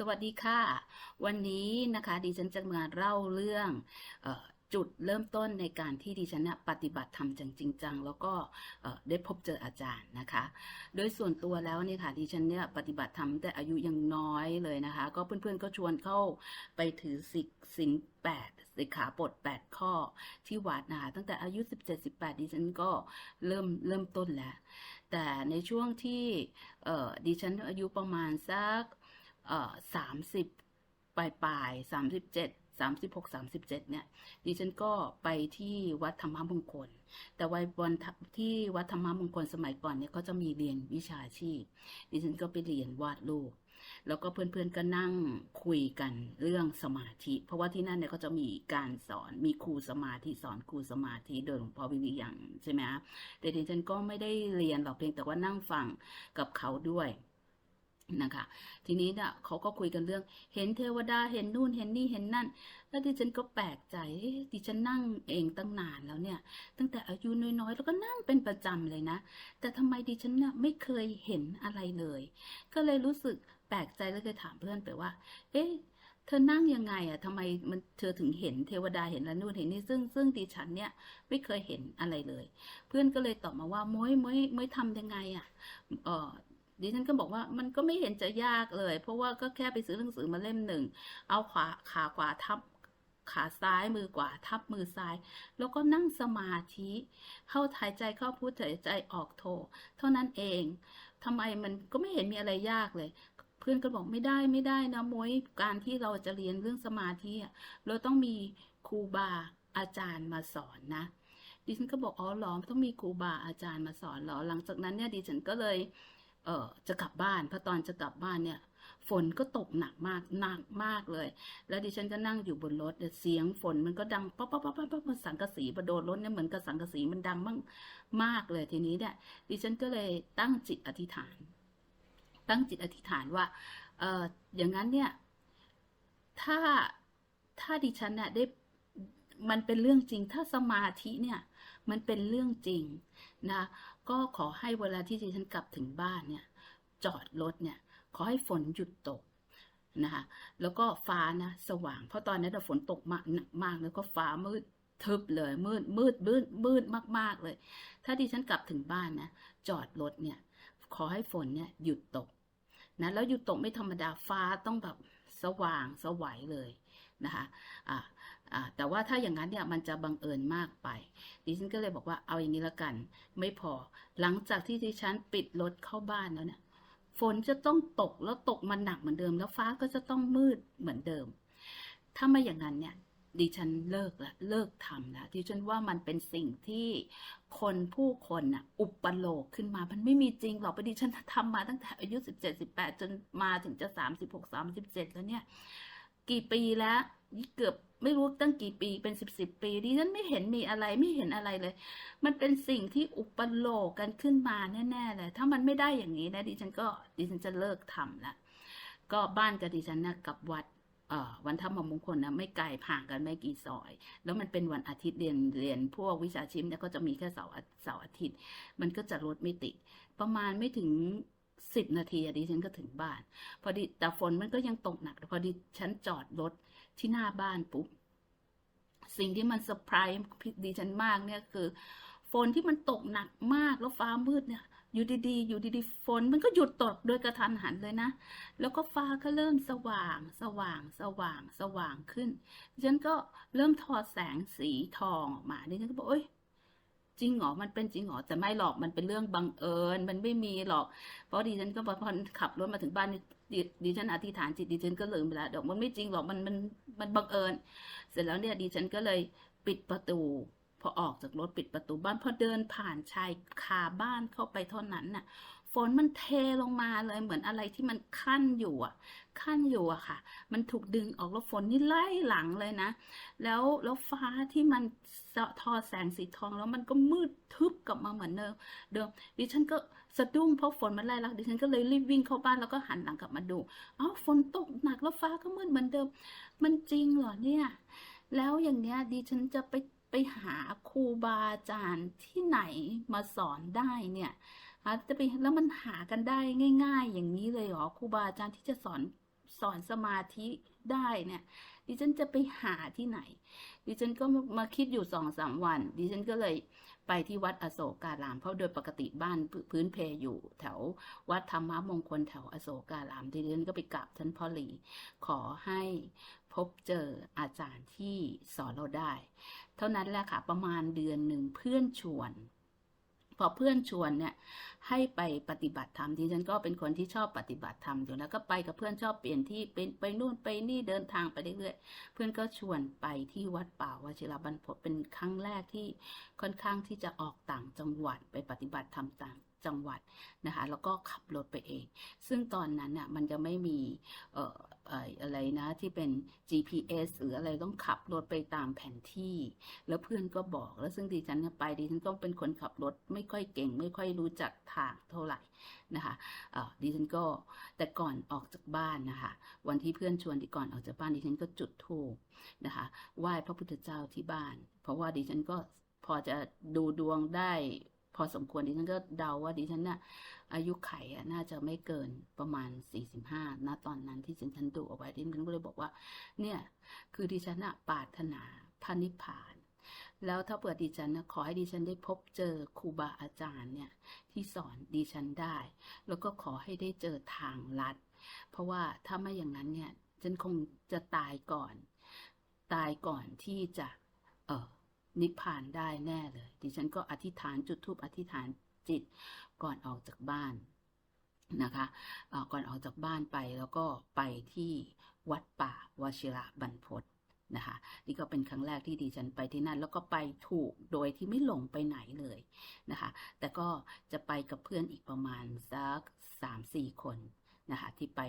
สวัสดีค่ะ วันนี้นะคะดิฉันจะมาเล่าเรื่องออจุดเริ่มต้นในการที่ดิฉันเนี่ยปฏิบัติธรรมจริงจังแล้วก็ได้พบเจออาจารย์นะคะ โดยส่วนตัวแล้วเนี่ยค่ะดิฉันเนี่ยปฏิบัติธรรมแต่อายุยังน้อยเลยนะคะ ก็เพื่อนๆก็ชวนเข้าไปถือสิกสินแปดสิกขาบท8ข้อที่วัดนะคะตั้งแต่อายุ17-18ดิฉันก็เริ่มเริ่มต้นแล้ว แต่ในช่วงที่ดิฉันอายุประมาณสัก เอ่อสามสิบปลายปลายสามสิบเจ็ดสามสิบหกสามสิบเจ็ดเนี่ย ดิฉันก็ไปที่วัดธรรมมงคล แต่วัยวันที่วัดธรรมมงคลสมัยก่อนเนี่ยเขาจะมีเรียนวิชาชีพ ดิฉันก็ไปเรียนวาดรูปแล้วก็เพื่อนๆก็นั่งคุยกันเรื่องสมาธิ เพราะว่าที่นั่นเนี่ยก็จะมีการสอนมีครูสมาธิสอนครูสมาธิโดยหลวงพ่อวิริยังใช่ไหมคะแต่ดิฉันก็ไม่ได้เรียนหรอกเพียงแต่ว่านั่งฟังกับเขาด้วย นะคะ ทีนี้เนี่ยเขาก็คุยกันเรื่อง เห็นเทวดาเห็นนู่นเห็นนี่เห็นนั่น แล้วดิฉันก็แปลกใจเอ๊ะดิฉันนั่งเองตั้งนานแล้วเนี่ย ตั้งแต่อายุน้อยๆ แล้วก็นั่งเป็นประจำเลยนะ แต่ทำไมดิฉันเนี่ยไม่เคยเห็นอะไรเลย ก็เลยรู้สึกแปลกใจแล้วเคยถามเพื่อนไปว่า เอ๊ะเธอนั่งยังไงอะทำไมมันเธอถึงเห็นเทวดาเห็นแล้วนู่นเห็นนี่ซึ่งซึ่งดิฉันเนี่ยไม่เคยเห็นอะไรเลย เพื่อนก็เลยตอบมาว่าม้ยม้ยม้ยทำยังไงอะเออ ดิฉันก็บอกว่ามันก็ไม่เห็นจะยากเลย เพราะว่าก็แค่ไปซื้อหนังสือมาเล่มหนึ่ง เอาขวาขาขวาทับขาซ้ายมือขวาทับมือซ้าย แล้วก็นั่งสมาธิ เข้าหายใจเข้าพุทหายใจออกโท เท่านั้นเองทำไมมันก็ไม่เห็นมีอะไรยากเลย เพื่อนก็บอกไม่ได้ไม่ได้นะมวยการที่เราจะเรียนเรื่องสมาธิเราต้องมีครูบาอาจารย์มาสอนนะดิฉันก็บอกอ๋อหรอต้องมีครูบาอาจารย์มาสอนเหรอหลังจากนั้นเนี่ยดิฉันก็เลย เออจะกลับบ้านพราะตอนจะกลับบ้านเนี่ยฝนก็ตกหนักมากหนักมากเลย แล้วดิฉันก็นั่งอยู่บนรถเสียงฝนมันก็ดังป๊อปป๊อปป๊อปป๊อปป๊อปมันสังกะสีประโดนรถเนี่ยเหมือนกับสังกะสีมันดังมากมากเลยทีนี้เนี่ยดิฉันก็เลยตั้งจิตอธิษฐาน ตั้งจิตอธิษฐานว่าเอออย่างนั้นเนี่ย ถ้าถ้าดิฉันเนี่ยได้มันเป็นเรื่องจริงถ้าสมาธิเนี่ย มันเป็นเรื่องจริงนะ ก็ขอให้เวลาที่ดิฉันกลับถึงบ้านเนี่ย จอดรถเนี่ย ขอให้ฝนหยุดตกนะคะแล้วก็ฟ้านะสว่าง เพราะตอนนั้นฝนตกมากหนักมากแล้วก็ฟ้ามืดทึบเลย มืดมืดมืดมืดมาก ๆเลย ถ้าดิฉันกลับถึงบ้านนะ จอดรถเนี่ย ขอให้ฝนเนี่ยหยุดตกนะแล้วหยุดตกไม่ธรรมดาฟ้าต้องแบบสว่างสวัยเลยนะคะอ่าอ่า แต่ว่าถ้าอย่างนั้นเนี่ยมันจะบังเอิญมากไป ดิฉันก็เลยบอกว่าเอาอย่างนี้ละกัน ไม่พอ หลังจากที่ดิฉันปิดรถเข้าบ้านแล้วเนี่ยฝนจะต้องตกแล้วตกมันหนักเหมือนเดิม แล้วฟ้าก็จะต้องมืดเหมือนเดิม ถ้าไม่อย่างนั้นเนี่ยดิฉันเลิกละเลิกทำละดิฉันว่ามันเป็นสิ่งที่คนผู้คนน่ะอุปโลกขึ้นมา มันไม่มีจริงหรอกเพราะดิฉันทำมาตั้งแต่อายุสิบเจ็ดสิบแปดจนมาถึงจะสามสิบหกสามสิบเจ็ดแล้วเนี่ย กี่ปีแล้วเกือบไม่รู้ตั้งกี่ปีเป็นสิบสิบปีดิฉันไม่เห็นมีอะไรไม่เห็นอะไรเลย มันเป็นสิ่งที่อุปโลกกันขึ้นมาแน่ๆเลย ถ้ามันไม่ได้อย่างนี้นะดิฉันก็ดิฉันจะเลิกทำละก็บ้านกับดิฉันนะกับวัดเอ่อวันธรรมมงคลนะไม่ไกลห่างกันไม่กี่ซอย แล้วมันเป็นวันอาทิตย์เรียนเรียนพวกวิชาชีพเนี่ยก็จะมีแค่เสาร์เสาร์อาทิตย์ มันก็จะรถไม่ติดประมาณไม่ถึง สิบนาทีอดิฉันก็ถึงบ้าน พอดีแต่ฝนมันก็ยังตกหนัก พอดีฉันจอดรถที่หน้าบ้านปุ๊บสิ่งที่มันเซอร์ไพรส์ดิฉันมากเนี่ยคือ ฝนที่มันตกหนักมากแล้วฟ้ามืดเนี่ย อยู่ดีๆ อยู่ดีๆ ฝนมันก็หยุดตกโดยกระทันหันเลยนะ แล้วก็ฟ้าก็เริ่มสว่าง สว่าง สว่าง สว่างขึ้น ฉันก็เริ่มทอดแสงสีทองออกมาดิฉันก็บอกเอ้ย จริงหรอ มันเป็นจริงหรอ แต่ไม่หรอก มันเป็นเรื่องบังเอิญ มันไม่มีหรอก เพราะดิฉันก็พอขับรถมาถึงบ้านดิดิฉันอธิษฐานจิตดิฉันก็ลืมไปแล้วดอกมันไม่จริงหรอก มันมันมันบังเอิญ เสร็จแล้วเนี่ยดิฉันก็เลยปิดประตู พอออกจากรถปิดประตูบ้านพอเดินผ่านชายคาบ้านเข้าไปเท่านั้นน่ะ นมันเทลงมาเลยเหมือนอะไรที่มันขั้นอยู่อะขั้นอยู่อะค่ะ มันถูกดึงออกแล้วฝนนี่ไล่หลังเลยนะ แล้วแล้วฟ้าที่มันทอแสงสีทองแล้วมันก็มืดทึบกลับมาเหมือนเดิมเดิมดิฉันก็สะดุ้งเพราะฝนมันไล่ลักดิฉันก็เลยรีบวิ่งเข้าบ้านแล้วก็หันหลังกลับมาดูอ้าวฝนตกหนักแล้วฟ้าก็มืดเหมือนเดิม มันจริงเหรอเนี่ย แล้วอย่างเนี้ยดิฉันจะไปไปหาครูบาอาจารย์ที่ไหนมาสอนได้เนี่ย จะไปแล้วมันหากันได้ง่าย ๆ อย่างนี้เลยเหรอครูบาอาจารย์ที่จะสอนสอนสมาธิได้เนี่ย ดิฉันจะไปหาที่ไหน ดิฉันก็มาคิดอยู่สองสามวัน ดิฉันก็เลยไปที่วัดอโศการาม เพราะโดยปกติบ้านพื้นเพอยู่ แถววัดธรรมมงคลแถวอโศการาม ดิฉันก็ไปกราบท่านพ่อหลี ขอให้พบเจออาจารย์ที่สอนเราได้ เท่านั้นแหละค่ะประมาณเดือนหนึ่งเพื่อนชวน พอเพื่อนชวนเนี่ยให้ไปปฏิบัติธรรมดิฉันก็เป็นคนที่ชอบปฏิบัติธรรมอยู่แล้วก็ไปกับเพื่อนชอบเปลี่ยนที่เป็นไปนู่นไปนี่เดินทางไปเรื่อยๆเพื่อนก็ชวนไปที่วัดป่าวชิรบรรพตเป็นครั้งแรกที่ค่อนข้างที่จะออกต่างจังหวัดไปปฏิบัติธรรมต่างจังหวัดนะคะแล้วก็ขับรถไปเอง ซึ่งตอนนั้นน่ะมันจะไม่มีเอะไรนะที่เป็น GPS หรืออะไรต้องขับรถไปตามแผนที่ แล้วเพื่อนก็บอกแล้วซึ่งดิฉันไปดิฉันต้องเป็นคนขับรถไม่ค่อยเก่ง ไม่ค่อยรู้จักทางเท่าไหร่นะคะดิฉันก็แต่ก่อนออกจากบ้านนะคะวันที่เพื่อนชวนที่ก่อนออกจากบ้านดิฉันก็จุดธูปนะคะไหว้พระพุทธเจ้าที่บ้าน เพราะว่าดิฉันก็พอจะดูดวงได้ พอสมควรดิฉันก็เดาว่าดิฉันน่ะอายุไขอะน่าจะไม่เกินประมาณ 45ณตอนนั้นที่ฉันดูเอาไว้ดิฉันก็เลยบอกว่า เนี่ยคือดิฉันอะปรารถนาพระนิพพานแล้วถ้าเปิดดิฉันนะขอให้ดิฉันได้พบเจอครูบาอาจารย์เนี่ยที่สอนดิฉันได้ แล้วก็ขอให้ได้เจอทางลัด เพราะว่าถ้าไม่อย่างนั้นเนี่ยฉันคงจะตายก่อน ตายก่อนที่จะ เออ นิพพานได้แน่เลย ดิฉันก็อธิษฐานจุดธูปอธิษฐานจิตก่อนออกจากบ้านนะคะก่อนออกจากบ้านไปแล้วก็ไปที่วัดป่าวชิระบรรพตนะคะนี่ก็เป็นครั้งแรกที่ดิฉันไปที่นั่น แล้วก็ไปถูกโดยที่ไม่หลงไปไหนเลยนะคะแต่ก็จะไปกับเพื่อนอีกประมาณสักสามสี่คนนะคะที่ไป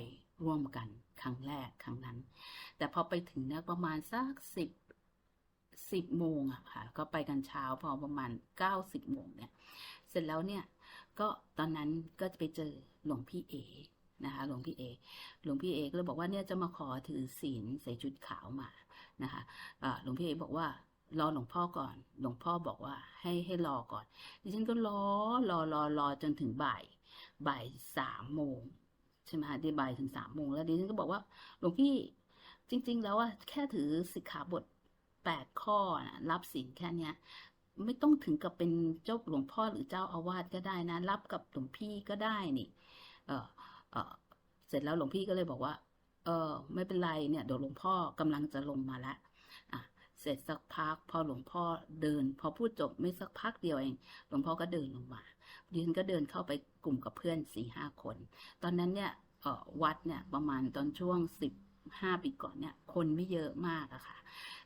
ร่วมกันครั้งแรกครั้งนั้น แต่พอไปถึงนี่ยประมาณสักสิบ สิบโมงอะค่ะ ก็ไปกันเช้าพอประมาณเก้าสิบโมงเนี่ย เสร็จแล้วเนี่ย ก็ตอนนั้นก็จะไปเจอหลวงพี่เอนะคะหลวงพี่เอ หลวงพี่เอก็เลยบอกว่าเนี่ยจะมาขอถือศีลใส่ชุดขาวมานะคะหลวงพี่เอบอกว่ารอหลวงพ่อก่อน หลวงพ่อบอกว่าให้ให้รอก่อน ดิฉันก็รอรอรอรอจนถึงบ่าย บ่ายสามโมงใช่ไหมคะดีบ่ายถึงสามโมงแล้วดิฉันก็บอกว่าหลวงพี่จริง ๆ แล้วอะแค่ถือสิกขาบท แปดข้อนะรับศีลแค่เนี้ยไม่ต้องถึงกับเป็นเจ้าหลวงพ่อหรือเจ้าอาวาสก็ได้นะ รับกับหลวงพี่ก็ได้นี่เออเออเสร็จแล้วหลวงพี่ก็เลยบอกว่า เออไม่เป็นไรเนี่ยเดี๋ยวหลวงพ่อกำลังจะลงมาล้วอะเสร็จสักพักพอหลวงพ่อเดิน พอพูดจบไม่สักพักเดียวเอง หลวงพ่อก็เดินลงมาดิฉันก็เดินเข้าไปกลุ่มกับเพื่อนสี่ห้าคน ตอนนั้นเนี่ยเออวัดเนี่ยประมาณตอนช่วงสิบ ห้าปีก่อนเนี่ย คนไม่เยอะมากอะค่ะ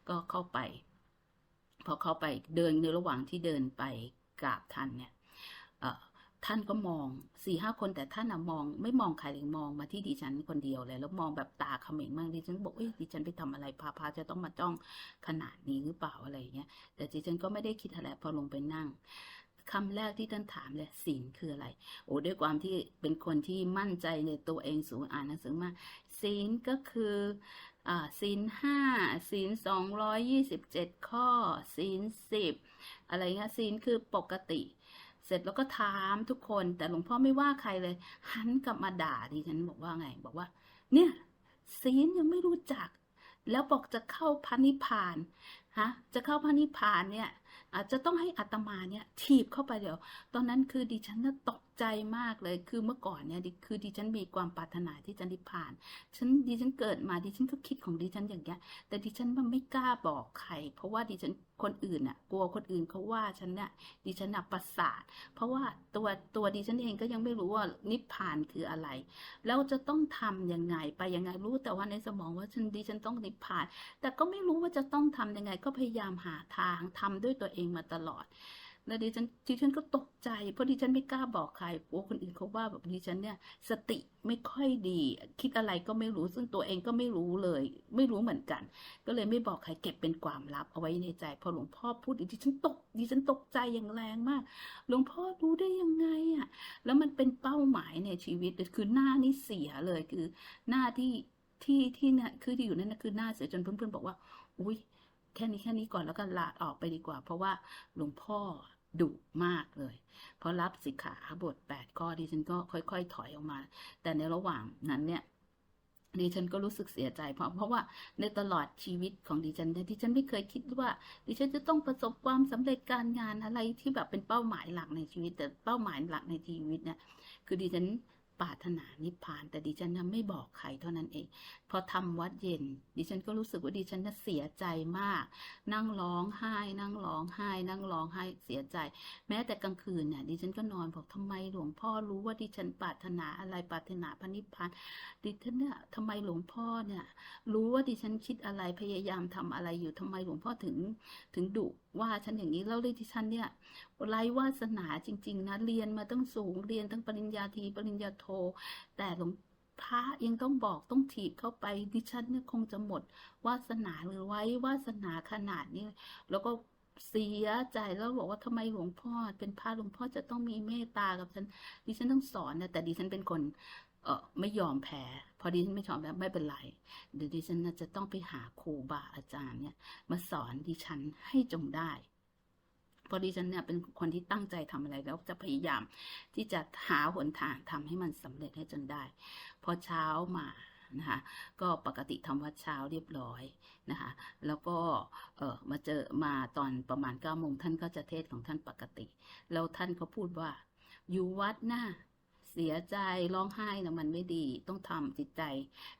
ก็เข้าไป พอเข้าไปเดินในระหว่างที่เดินไปกราบท่านเนี่ยท่านก็มองสี่ห้าคนแต่ท่านอะมองไม่มองใครเลยมองมาที่ดิฉันคนเดียวเลย แล้วมองแบบตาเขม็งมากดิฉันบอกเอ้ยดิฉันไปทำอะไรพาพาจะต้องมาจ้องขนาดนี้หรือเปล่าอะไรเงี้ยแต่ดิฉันก็ไม่ได้คิดอะไรพอลงไปนั่ง คำแรกที่ท่านถามเลยศีลคืออะไร โอ้ด้วยความที่เป็นคนที่มั่นใจในตัวเองสูงอ่านหนังสือมากศีลก็คือศีลห้าศีลสองร้อยยี่สิบเจ็ดข้อศีลสิบอะไรเงี้ยศีลคือปกติ เสร็จแล้วก็ถามทุกคน แต่หลวงพ่อไม่ว่าใครเลย หันกลับมาด่าดิฉันบอกว่าไง บอกว่า เนี่ยศีลยังไม่รู้จัก แล้วบอกจะเข้าพระนิพพานฮะจะเข้าพระนิพพานเนี่ย อาจจะต้องให้อัตมาเนี่ยถีบเข้าไปเดี๋ยว ตอนนั้นคือดิฉันน่ะตก ใจมากเลย คือเมื่อก่อนเนี่ยคือดิฉันมีความปรารถนาที่จะนิพพาน ฉันดิฉันเกิดมาดิฉันก็คิดของดิฉันอย่างเงี้ย แต่ดิฉันมันไม่กล้าบอกใคร เพราะว่าดิฉันคนอื่นน่ะ กลัวคนอื่นเขาว่าฉันเนี่ยดิฉันน่ะประสาท เพราะว่าตัวตัวดิฉันเองก็ยังไม่รู้ว่านิพพานคืออะไร แล้วจะต้องทำยังไงไปยังไงรู้แต่ว่าในสมองว่าฉันดิฉันต้องนิพพาน แต่ก็ไม่รู้ว่าจะต้องทำยังไง ก็พยายามหาทางทำด้วยตัวเองมาตลอด แล้วดิฉันดิฉันก็ตกใจ เพราะดิฉันไม่กล้าบอกใครกลัวคนอื่นเขาว่าแบบดิฉันเนี่ย สติไม่ค่อยดี คิดอะไรก็ไม่รู้ซึ่งตัวเองก็ไม่รู้เลย ไม่รู้เหมือนกัน ก็เลยไม่บอกใครเก็บเป็นความลับเอาไว้ในใจ พอหลวงพ่อพูดดิฉันตกดิฉันตกใจอย่างแรงมาก หลวงพ่อรู้ได้ยังไงอะแล้วมันเป็นเป้าหมายในชีวิตคือหน้านี่เสียเลยคือหน้าที่ที่ที่เนี่ยคือที่อยู่นั่นนะคือหน้าเสียจนเพื่อนๆบอกว่า อุ้ยแค่นี้แค่นี้ก่อนแล้วก็ลาออกไปดีกว่า เพราะว่าหลวงพ่อ ดุมากเลย เพราะรับสิกขาบท 8 ข้อดิฉันก็ค่อยๆ ถอยออกมา แต่ในระหว่างนั้นเนี่ยดิฉันก็รู้สึกเสียใจเพราะเพราะว่าในตลอดชีวิตของดิฉันเนี่ยดิฉันไม่เคยคิดว่า ดิฉันจะต้องประสบความสำเร็จการงานอะไรที่แบบเป็นเป้าหมายหลักในชีวิต แต่เป้าหมายหลักในชีวิตเนี่ยคือดิฉัน ปรารถนานิพพาน แต่ดิฉันน่ะไม่บอกใครเท่านั้นเอง พอทำวัดเย็น ดิฉันก็รู้สึกว่าดิฉันน่ะเสียใจมาก นั่งร้องไห้ นั่งร้องไห้ นั่งร้องไห้เสียใจ แม้แต่กลางคืนเนี่ยดิฉันก็นอนบอกทำไมหลวงพ่อรู้ว่าดิฉันปรารถนาอะไรปรารถนาพระนิพพานดิฉันเนี่ยทำไมหลวงพ่อเนี่ย รู้ว่าดิฉันคิดอะไรพยายามทำอะไรอยู่ทำไมหลวงพ่อถึงถึงดุ ว่าฉันอย่างนี้แล้วเลยดิฉันเนี่ยไร้วาสนาจริง ๆนะเรียนมาตั้งสูงเรียนตั้งปริญญาตรีปริญญาโท แต่หลวงพระยังต้องบอกต้องถีบเข้าไปดิฉันเนี่ยคงจะหมดวาสนาหรือไว้วาสนาขนาดนี้แล้วก็เสียใจแล้วบอกว่าทำไมหลวงพ่อ เป็นพระหลวงพ่อจะต้องมีเมตตากับฉันดิฉันต้องสอนนะแต่ดิฉันเป็นคน เออไม่ยอมแพ้ พอดิฉันไม่ยอมแพ้ไม่เป็นไร เดี๋ยวดิฉันน่ะจะต้องไปหาครูบาอาจารย์เนี่ย มาสอนดิฉันให้จงได้พราะดิฉันเนี่ยเป็นคนที่ตั้งใจทำอะไรแล้วจะพยายาม ที่จะหาหนทางทำให้มันสำเร็จให้จนได้ พอเช้ามานะคะก็ปกติทำวัดเช้าเรียบร้อยนะคะแล้วก็เออมาเจอมาตอนประมาณเก้าโมงท่านก็จะเทศของท่านปกติ แล้วท่านก็พูดว่า อยู่วัดหนะ เสียใจร้องไห้นะมันไม่ดี ต้องทำจิตใจ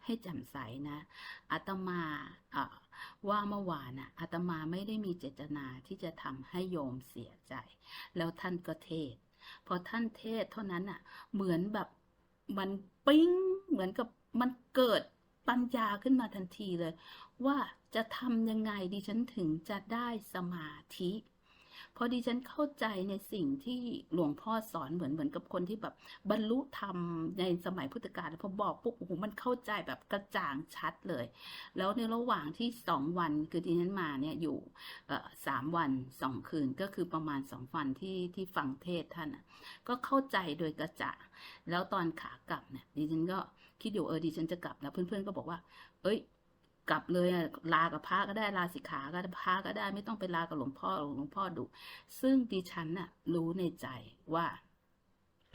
ให้แจ่มใสนะอาตมาอ่าว่าเมื่อวานนะอาตมาไม่ได้มีเจตนาที่จะทำให้โยมเสียใจ แล้วท่านก็เทศ พอท่านเทศเท่านั้นน่ะ เหมือนแบบมันปิ้ง เหมือนกับมันเกิดปัญญาขึ้นมาทันทีเลย ว่าจะทำยังไงดิฉันถึงจะได้สมาธิ พอดิฉันเข้าใจในสิ่งที่หลวงพ่อสอนเหมือนเหมือนกับคนที่แบบบรรลุธรรมในสมัยพุทธกาลพอบอกปุ๊บโอ้โหมันเข้าใจแบบกระจ่างชัดเลย แล้วในระหว่างที่สองวันคือดิฉันมาเนี่ยอยู่สามวันสองคืนก็คือประมาณสองวันที่ที่ฟังเทศท่านก็เข้าใจโดยกระจ่างแล้วตอนขากลับเนี่ยดิฉันก็คิดอยู่เออดิฉันจะกลับแล้วเพื่อนๆก็บอกว่า เอ้ย กลับเลยลากับพระก็ได้ลาสิกขาก็พระก็ได้ ไม่ต้องไปลากับหลวงพ่อหลวงพ่อดุซึ่งดิฉันน่ะ รู้ในใจว่า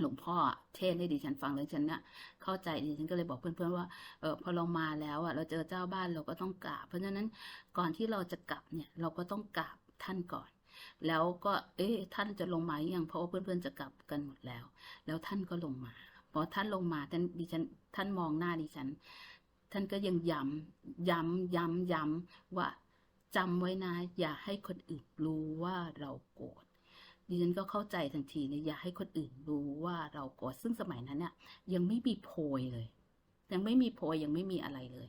หลวงพ่อเทศให้ดิฉันฟังแล้วฉันเนี่ยเข้าใจดิฉันก็เลยบอกเพื่อนๆว่าเออพอเรามาแล้วอะเราเจอเจ้าบ้านเราก็ต้องกราบ เพราะฉะนั้นก่อนที่เราจะกลับเนี่ย เราก็ต้องกราบท่านก่อนแล้วก็ เอ๊ะ ท่านจะลงมาอย่างเพราะว่าเพื่อนๆจะกลับกันหมดแล้ว แล้วท่านก็ลงมาพอท่านลงมาท่านดิฉัน ท่านมองหน้าดิฉัน ท่านก็ยังย้ำย้ำย้ำย้ำว่าจำไว้นะ อย่าให้คนอื่นรู้ว่าเราโกรธดิฉันก็เข้าใจทันทีเลยอย่าให้คนอื่นรู้ว่าเราโกรธซึ่งสมัยนั้นเนี่ยยังไม่มีโพยเลย ยังไม่มีโพยยังไม่มีอะไรเลย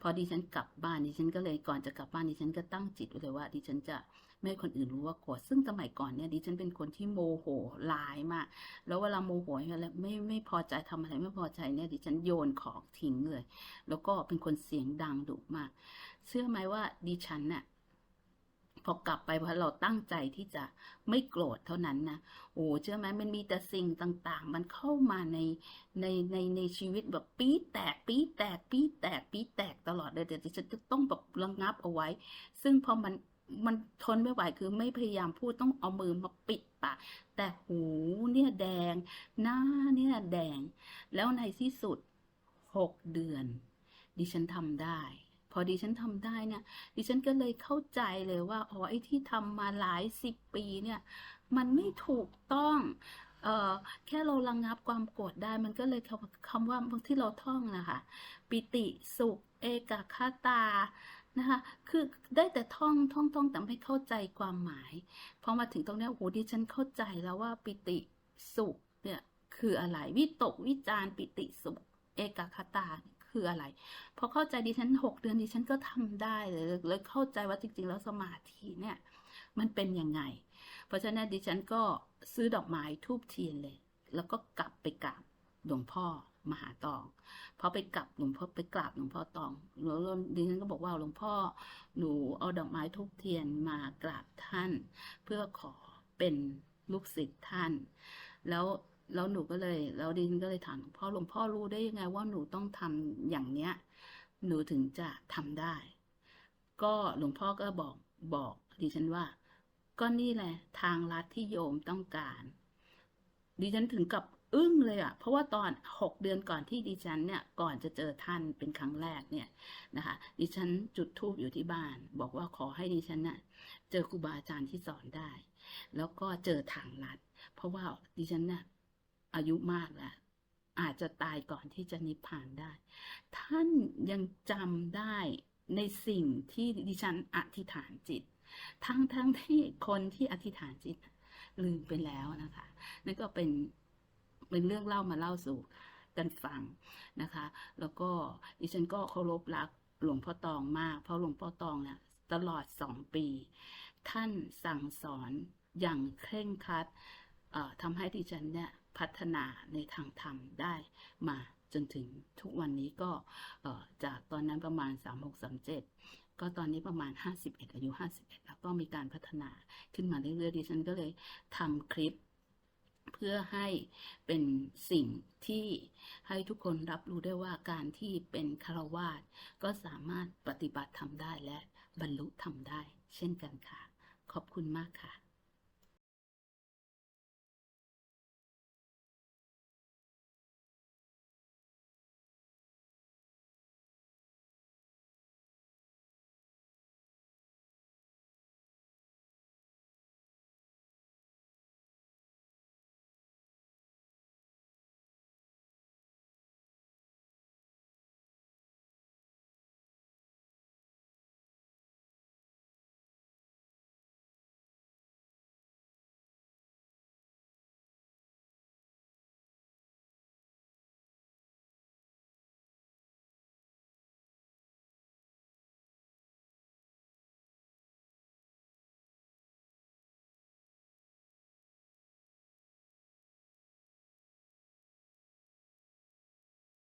พอดิฉันกลับบ้านดิฉันก็เลยก่อนจะกลับบ้านดิฉันก็ตั้งจิตไว้เลยว่าดิฉันจะ ไม่ให้คนอื่นรู้ว่าโกรธซึ่งสมัยก่อนเนี่ยดิฉันเป็นคนที่โมโหร้ายมาก แล้วเวลาโมโหอะไรไม่ไม่พอใจทำอะไรไม่พอใจเนี่ยดิฉันโยนของทิ้งเลย แล้วก็เป็นคนเสียงดังดุมาก เชื่อไหมว่าดิฉันเนี่ยพอกลับไปเพราะเราตั้งใจที่จะไม่โกรธเท่านั้นนะโอ้เชื่อไหมมันมีแต่สิ่งต่างๆ มันเข้ามาในในในในชีวิตแบบปี๊แตก ปี๊แตก ปี๊แตก ปี๊แตกตลอดเลยแต่ดิฉันจะต้องแบบระงับเอาไว้ ซึ่งพอมัน มันทนไม่ไหวคือไม่พยายามพูดต้องเอามือมาปิดปากแต่หูเนี่ยแดง หน้าเนี่ยแดง แล้วในที่สุดหกเดือน ดิฉันทำได้ พอดิฉันทำได้เนี่ย ดิฉันก็เลยเข้าใจเลยว่าอ๋อไอ้ที่ทำมาหลายสิบปีเนี่ย มันไม่ถูกต้องเอ่อแค่เราระงงับความโกรธได้มันก็เลยคำคำว่าที่เราท่องนะคะ ปิติสุข เอกคตา นะคะ คือได้แต่ท่องท่องท่องแต่ไม่เข้าใจความหมาย พอมาถึงตรงนี้โอ้โหดิฉันเข้าใจแล้วว่าปิติสุขเนี่ยคืออะไร วิตกวิจารปิติสุข เอกคตาคืออะไร พอเข้าใจดิฉันหกเดือนดิฉันก็ทำได้เลยเลยเข้าใจว่าจริง ๆ แล้วสมาธิเนี่ย มันเป็นยังไง เพราะฉะนั้นดิฉันก็ซื้อดอกไม้ทูบเทียนเลย แล้วก็กลับไปกราบหลวงพ่อ มหาตองพอไปกลับหลวงพ่อไปกราบหลวงพ่อตองแล้วดิฉันก็บอกว่าหลวงพ่อหนูเอาดอกไม้ทุกเทียนมากราบท่าน เพื่อขอเป็นลูกศิษย์ท่าน แล้วแล้วหนูก็เลยแล้วดิฉันก็เลยถามหลวงพ่อหลวงพ่อรู้ได้ยังไงว่าหนูต้องทำอย่างเนี้ย หนูถึงจะทำได้ ก็หลวงพ่อก็บอกบอกดิฉันว่า ก็นี่แหละทางลัดที่โยมต้องการดิฉันถึงกับ อึ้งเลยอะ่ะ เพราะว่าตอนหกเดือนก่อนที่ดิฉันเนี่ย ก่อนจะเจอท่านเป็นครั้งแรกเนี่ยนะคะ ดิฉันจุดธูปอยู่ที่บ้าน บอกว่าขอให้ดิฉันน่ะ เจอครูบาอาจารย์ที่สอนได้ แล้วก็เจอทางลัด เพราะว่าดิฉันน่ะอายุมากแล้วอาจจะตายก่อนที่จะนิพพานได้ ท่านยังจำได้ในสิ่งที่ดิฉันอธิษฐานจิต ทั้งทั้งที่คนที่อธิษฐานจิตลืมไปแล้วนะคะ นั่นก็เป็น เป็นเรื่องเล่ามาเล่าสู่กันฟังนะคะ แล้วก็ดิฉันก็เคารพรักหลวงพ่อตองมาก เพราะหลวงพ่อตองเนี่ยตลอดสองปี ท่านสั่งสอนอย่างเคร่งครัดทำให้ดิฉันเนี่ยพัฒนาในทางธรรมได้มาจนถึงทุกวันนี้ก็จากตอนนั้นประมาณ 3637 ก็ตอนนี้ประมาณ 51 อายุ 51 แล้วก็มีการพัฒนาขึ้นมาเรื่อยๆดิฉันก็เลยทำคลิป เพื่อให้เป็นสิ่งที่ให้ทุกคนรับรู้ได้ว่าการที่เป็นคารวาสก็สามารถปฏิบัติทำได้และบรรลุทำได้ เช่นกันค่ะ ขอบคุณมากค่ะ